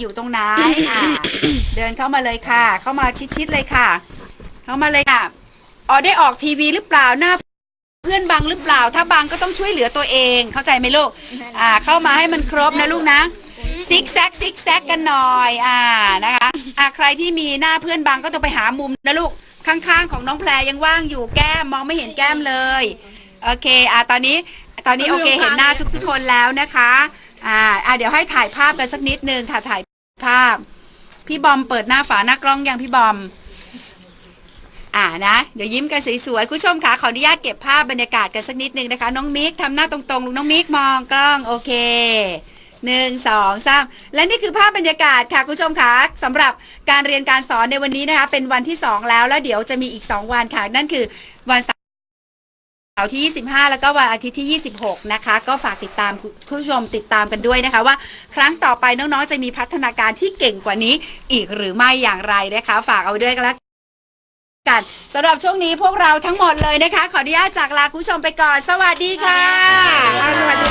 อยู่ตรงไหนอ่าเดินเข้ามาเลยค่ะ เข้ามาชิดๆเลยค่ะ เข้ามาเลยค่ะอ๋อได้ออกทีวีหรือเปล่าหน้า เพื่อนบังหรือเปล่า ถ้าบังก็ต้องช่วยเหลือตัวเอง เข้าใจไหมลูกอ่า เข้ามาให้มันครบนะลูกนะซิกแซกซิกแซกกันหน่อยอ่านะคะอ่าใครที่มีหน้าเพื่อนบังก็ต้องไปหามุมนะลูกข้างๆของน้องแพรยังว่างอยู่แก้มมองไม่เห็นแก้มเลย โอเคอ่าตอนนี้ตอนนี้โอเคเห็นหน้าทุกๆคนแล้วนะคะอ่าอ่าเดี๋ยวให้ถ่ายภาพกันสักนิดนึงค่ะถ่าย ภาพ พี่บอมเปิดหน้าฝาหน้ากล้องยังพี่บอม อ่านะ เดี๋ยวยิ้มกันสวยๆคุณผู้ชมคะขออนุญาตเก็บภาพบรรยากาศกันสักนิดนึงนะคะ น้องมิกทำหน้าตรงๆลูกน้องมิกมองกล้องโอเคหนึ่งสองสามและนี่คือภาพบรรยากาศค่ะคุณผู้ชมคะสำหรับการเรียนการสอนในวันนี้นะคะ เป็นวันที่สองแล้วแล้วเดี๋ยวจะมีอีกสองวันค่ะ นั่นคือวัน เสาร์ที่ 25 แล้วก็วันอาทิตย์ที่ 26 นะคะ ก็ฝากติดตามคุณผู้ชมติดตามกันด้วยนะคะ ว่าครั้งต่อไปน้องๆ จะมีพัฒนาการที่เก่งกว่านี้อีกหรือไม่อย่างไรนะคะ ฝากเอาไว้ด้วยกันแล้วกันสำหรับช่วงนี้พวกเราทั้งหมดเลยนะคะ ขออนุญาตจากลาคุณผู้ชมไปก่อน สวัสดีค่ะ